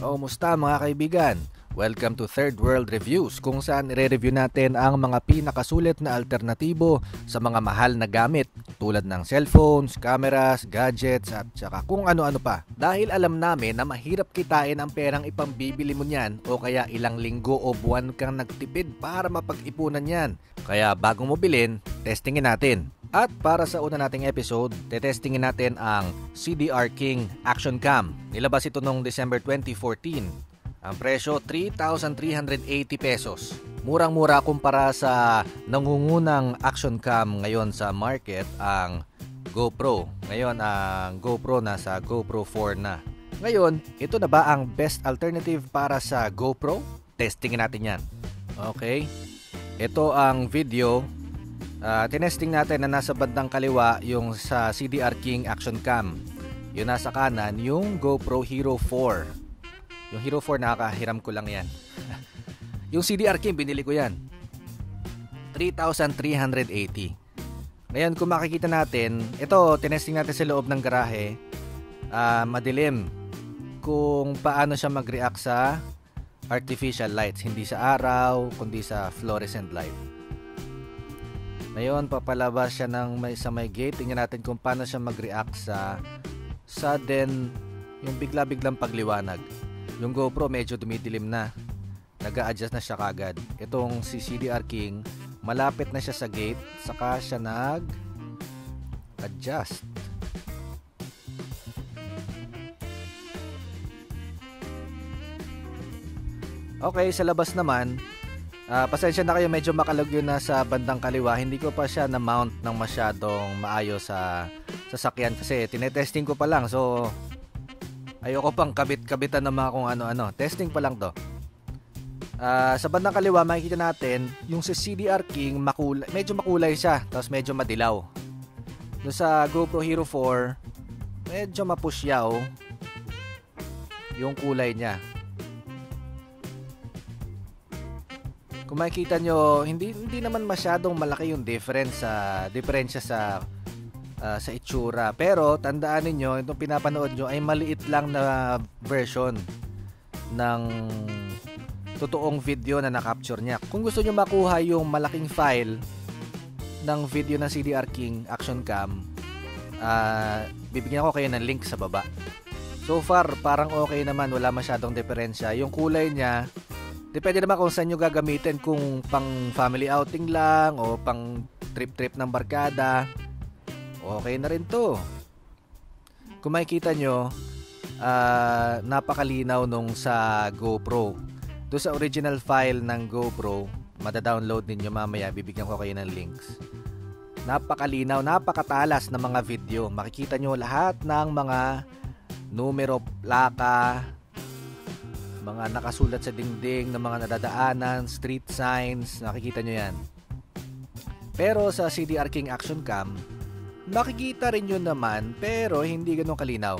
O musta mga kaibigan? Welcome to Third World Reviews kung saan i-review natin ang mga pinakasulit na alternatibo sa mga mahal na gamit tulad ng cellphones, cameras, gadgets at saka kung ano-ano pa. Dahil alam namin na mahirap kitain ang perang ipambibili mo niyan o kaya ilang linggo o buwan kang nagtipid para mapag-ipunan yan. Kaya bago mo bilhin, testingin natin. At para sa una nating episode, tetestingin natin ang CDR King Action Cam. Nilabas ito noong December 2014 ang presyo 3,380 pesos. Murang-mura kumpara sa nangungunang action cam ngayon sa market ang GoPro. Ngayon ang GoPro nasa GoPro 4 na. Ngayon, ito na ba ang best alternative para sa GoPro? Testingin natin yan. Okay. Ito ang video. Uh, tinesting natin na nasa bandang kaliwa yung sa CDR King Action Cam. Yung nasa kanan, yung GoPro Hero 4. Yung Hero 4 nakakahiram ko lang yan. yung CDR Kim, binili ko yan. 3,380. Ngayon, kung makikita natin, ito, tinesting natin sa loob ng garahe. Uh, madilim. Kung paano siya mag-react sa artificial lights. Hindi sa araw, kundi sa fluorescent light. Ngayon, papalabas siya ng may, sa may gate. Tingnan natin kung paano siya mag-react sa sudden, yung bigla-biglang pagliwanag. Yung GoPro medyo dumidilim na. Nag-a-adjust na siya kagad. Itong si CDR King, malapit na siya sa gate, saka siya nag-adjust. Okay, sa labas naman, uh, pasensya na kayo medyo makalagyo na sa bandang kaliwa. Hindi ko pa siya na-mount ng masyadong maayos sa sasakyan kasi tinetesting ko pa lang. So, Ayoko pang kabit-kabitan ng mga kung ano-ano. Testing pa lang to. Uh, sa bandang kaliwa, makikita natin yung sa CDR King, makulay, medyo makulay siya. Tapos medyo madilaw. Doon sa GoPro Hero 4, medyo mapusyaw yung kulay niya. Kung makikita nyo, hindi, hindi naman masyadong malaki yung difference sa diferensya sa uh, sa itsura. Pero tandaan niyo itong pinapanood nyo ay maliit lang na version ng totoong video na na-capture niya. Kung gusto niyo makuha yung malaking file ng video ng CDR King Action Cam, uh, bibigyan ko kayo ng link sa baba. So far, parang okay naman, wala masyadong diferensya. Yung kulay niya, depende naman kung saan nyo gagamitin, kung pang family outing lang o pang trip-trip ng barkada okay na rin to. Kung makikita nyo, uh, napakalinaw nung sa GoPro. Doon sa original file ng GoPro, madadownload ninyo mamaya, bibigyan ko kayo ng links. Napakalinaw, napakatalas ng mga video. Makikita nyo lahat ng mga numero, plaka, mga nakasulat sa dingding ng mga nadadaanan, street signs, nakikita nyo yan. Pero sa CDR King Action Cam, Makikita rin yun naman pero hindi ganun kalinaw.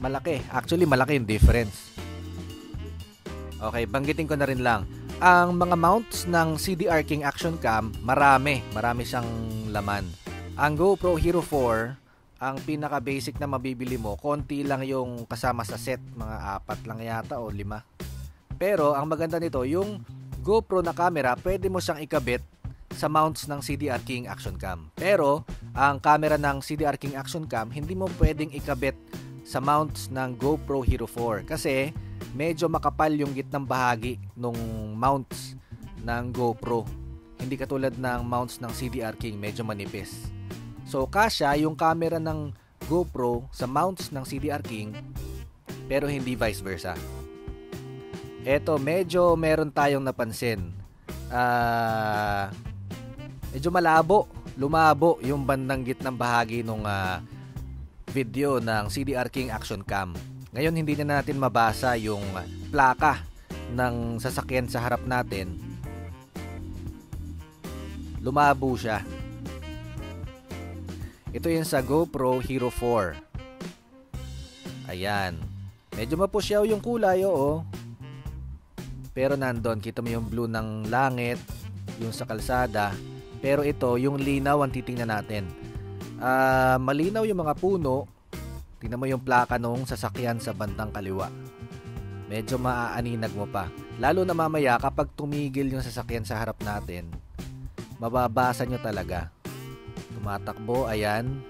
Malaki. Actually, malaki yung difference. Okay, banggitin ko na rin lang. Ang mga mounts ng CDR King Action Cam, marami. Marami siyang laman. Ang GoPro Hero 4, ang pinaka-basic na mabibili mo, konti lang yung kasama sa set. Mga apat lang yata o lima. Pero, ang maganda nito, yung GoPro na camera, pwede mo siyang ikabit sa mounts ng CDR King Action Cam. Pero, ang camera ng CDR King Action Cam, hindi mo pwedeng ikabit sa mounts ng GoPro Hero 4 kasi medyo makapal yung gitnang bahagi ng mounts ng GoPro. Hindi katulad ng mounts ng CDR King, medyo manipis. So, kasya yung camera ng GoPro sa mounts ng CDR King pero hindi vice versa. Eto, medyo meron tayong napansin. Uh, medyo malabo, lumabo yung bandang gitnang bahagi ng uh, ah, video ng CDR King Action Cam. Ngayon hindi na natin mabasa yung plaka ng sasakyan sa harap natin. Lumabo siya. Ito yung sa GoPro Hero 4. Ayan. Medyo mapusyaw yung kulay, oo. Pero nandun, kita mo yung blue ng langit, yung sa kalsada, pero ito, yung linaw ang titingnan natin. Uh, malinaw yung mga puno, Tingnan mo yung plaka nung sasakyan sa bandang kaliwa. Medyo maaaninag mo pa. Lalo na mamaya kapag tumigil yung sasakyan sa harap natin, mababasa nyo talaga. Tumatakbo, ayan.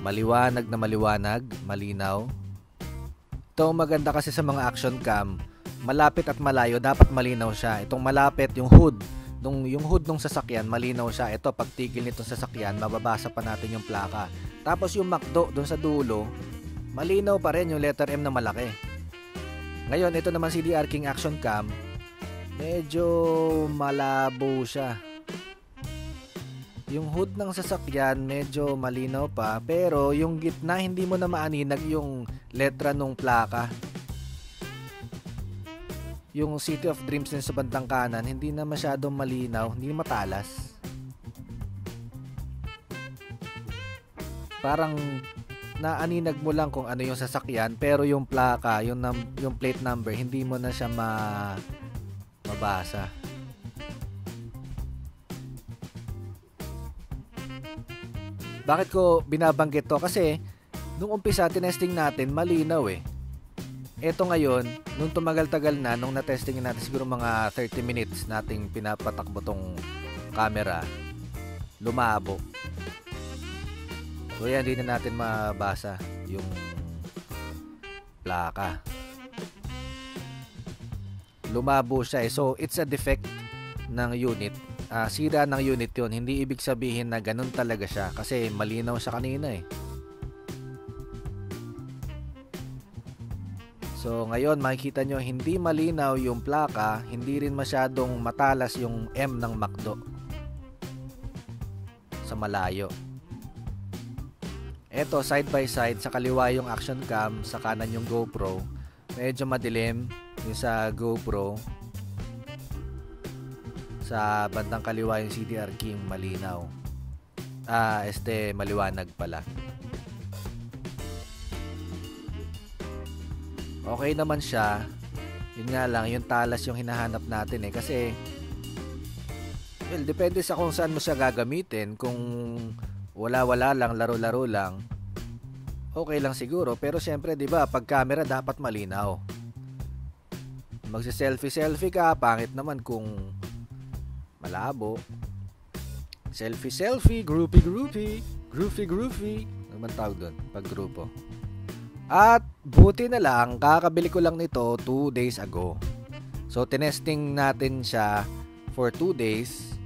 Maliwanag na maliwanag, malinaw. Ito maganda kasi sa mga action cam, malapit at malayo, dapat malinaw siya. Itong malapit, yung hood, nung yung hood ng sasakyan, malinaw siya. Ito, pag tigil nitong sasakyan, mababasa pa natin yung plaka. Tapos yung McDo doon sa dulo, malinaw pa rin yung letter M na malaki. Ngayon, ito naman si DR King Action Cam, medyo malabo siya. Yung hood ng sasakyan medyo malinaw pa pero yung gitna hindi mo na maaninag yung letra nung plaka. Yung City of Dreams din sa bandang kanan hindi na masyadong malinaw, hindi matalas. Parang naaninag mo lang kung ano yung sasakyan pero yung plaka, yung num- yung plate number hindi mo na siya ma mabasa. Bakit ko binabanggit to? Kasi nung umpisa tinesting natin malinaw eh. Eto ngayon, nung tumagal-tagal na, nung na-testing natin siguro mga 30 minutes nating pinapatakbo tong camera, lumabo. So yan, hindi na natin mabasa yung plaka. Lumabo siya eh. So it's a defect ng unit uh, sira ng unit yun, hindi ibig sabihin na ganun talaga siya kasi malinaw siya kanina eh. So ngayon makikita nyo hindi malinaw yung plaka, hindi rin masyadong matalas yung M ng McDo sa malayo. Eto side by side sa kaliwa yung action cam, sa kanan yung GoPro. Medyo madilim yung sa GoPro sa bandang kaliwa yung CDR King malinaw. Ah, este maliwanag pala. Okay naman siya. Yun nga lang, yung talas yung hinahanap natin eh. Kasi, well, depende sa kung saan mo siya gagamitin. Kung wala-wala lang, laro-laro lang, okay lang siguro. Pero syempre, di ba, pag camera dapat malinaw. Magsi-selfie-selfie ka, pangit naman kung malabo. Selfie selfie, groupie groupie, groovy groovy. Ano man tawag doon pag grupo? At buti na lang, kakabili ko lang nito 2 days ago. So, tinesting natin siya for 2 days.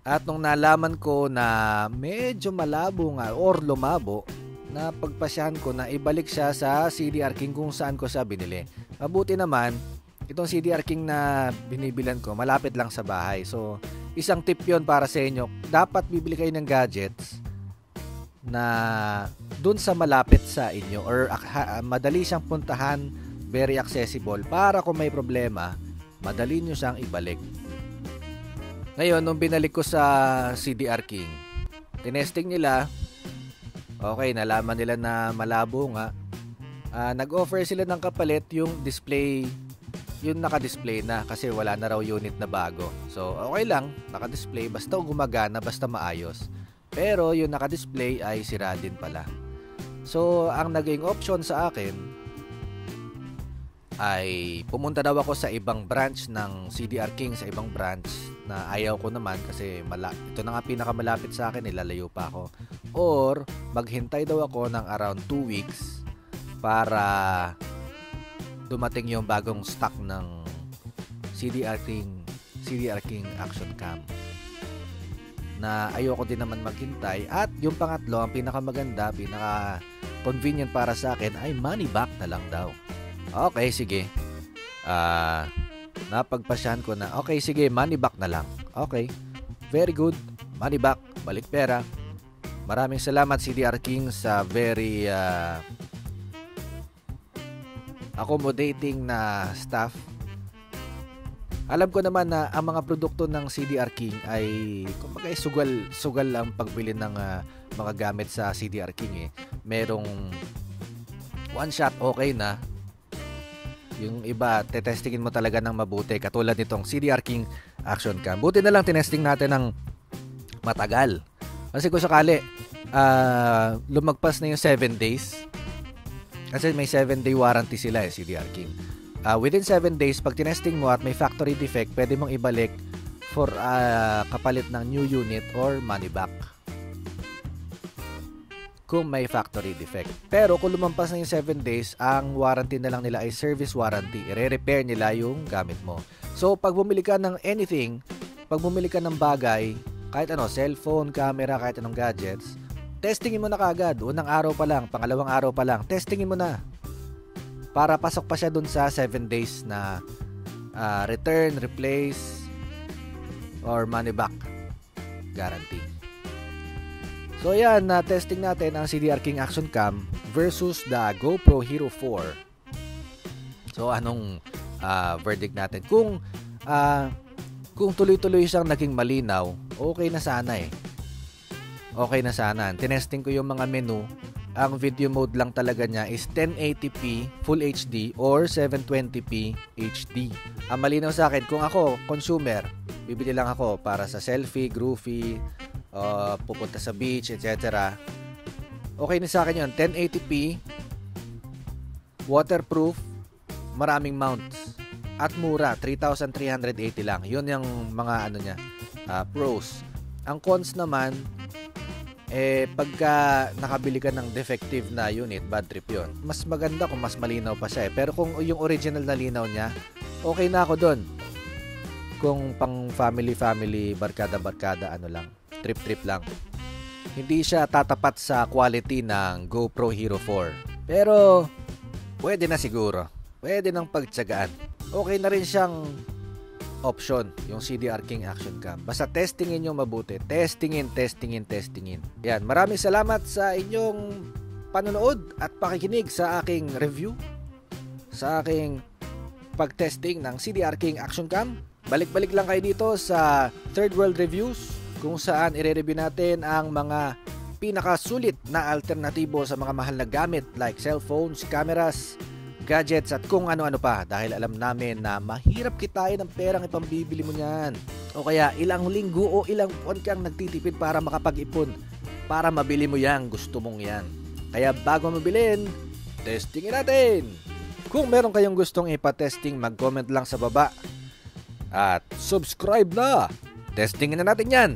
At nung nalaman ko na medyo malabo nga or lumabo, na pagpasyahan ko na ibalik siya sa CDR King kung saan ko siya binili. Mabuti naman, itong CDR King na binibilan ko, malapit lang sa bahay. So, isang tip yon para sa inyo. Dapat bibili kayo ng gadgets na dun sa malapit sa inyo or uh, madali siyang puntahan, very accessible para kung may problema, madali nyo siyang ibalik. Ngayon, nung binalik ko sa CDR King, tinesting nila, okay, nalaman nila na malabo nga. Uh, nag-offer sila ng kapalit yung display yun naka-display na kasi wala na raw unit na bago. So, okay lang, naka-display basta gumagana, basta maayos. Pero yung naka-display ay sira din pala. So, ang naging option sa akin ay pumunta daw ako sa ibang branch ng CDR King sa ibang branch na ayaw ko naman kasi mala- ito na nga pinakamalapit sa akin, ilalayo pa ako. Or maghintay daw ako ng around 2 weeks para dumating yung bagong stock ng CDR King CDR King Action Cam. Na ayoko din naman maghintay. At yung pangatlo ang pinakamaganda pinaka convenient para sa akin ay money back na lang daw. Okay sige. Ah uh, napagpasyahan ko na. Okay sige money back na lang. Okay. Very good. Money back. Balik pera. Maraming salamat CDR King sa very uh, accommodating na staff. Alam ko naman na ang mga produkto ng CDR King ay kumbaga sugal sugal lang pagbili ng uh, mga gamit sa CDR King eh. Merong one shot okay na. Yung iba tetestingin mo talaga ng mabuti katulad nitong CDR King Action Cam. Buti na lang tinesting natin ng matagal. Kasi kung sakali uh, lumagpas na yung 7 days Kasi may 7 day warranty sila eh, CDR King. Uh, within 7 days, pag tinesting mo at may factory defect, pwede mong ibalik for uh, kapalit ng new unit or money back kung may factory defect. Pero kung lumampas na yung 7 days, ang warranty na lang nila ay service warranty. I-repair nila yung gamit mo. So, pag bumili ka ng anything, pag bumili ka ng bagay, kahit ano, cellphone, camera, kahit anong gadgets, testingin mo na kagad. Unang araw pa lang, pangalawang araw pa lang, testingin mo na. Para pasok pa siya dun sa 7 days na uh, return, replace, or money back guarantee. So yan, na testing natin ang CDR King Action Cam versus the GoPro Hero 4. So anong uh, verdict natin? Kung uh, kung tuloy-tuloy siyang naging malinaw, okay na sana eh. Okay na sana. Tinesting ko yung mga menu. Ang video mode lang talaga niya is 1080p Full HD or 720p HD. Ang malinaw sa akin, kung ako, consumer, bibili lang ako para sa selfie, groovy, uh, pupunta sa beach, etc. Okay na sa akin yun. 1080p, waterproof, maraming mounts, at mura, 3,380 lang. Yun yung mga ano niya, uh, pros. Ang cons naman, eh, pagka nakabili ka ng defective na unit, bad trip yun. Mas maganda kung mas malinaw pa siya eh. Pero kung yung original na linaw niya, okay na ako doon. Kung pang family-family, barkada-barkada, ano lang trip-trip lang. Hindi siya tatapat sa quality ng GoPro Hero 4. Pero, pwede na siguro. Pwede nang pagtsagaan. Okay na rin siyang option, yung CDR King Action Cam. Basta testingin nyo mabuti. Testingin, testingin, testingin. Yan, maraming salamat sa inyong panonood at pakikinig sa aking review. Sa aking pag-testing ng CDR King Action Cam. Balik-balik lang kayo dito sa Third World Reviews kung saan ire-review natin ang mga pinakasulit na alternatibo sa mga mahal na gamit like cellphones, cameras, gadgets at kung ano-ano pa dahil alam namin na mahirap kitain ng perang ipambibili mo niyan. O kaya ilang linggo o ilang buwan kang nagtitipid para makapag-ipon para mabili mo yan, gusto mong yan. Kaya bago mabilin, testingin natin! Kung meron kayong gustong ipa-testing, mag-comment lang sa baba. At subscribe na! Testingin na natin yan!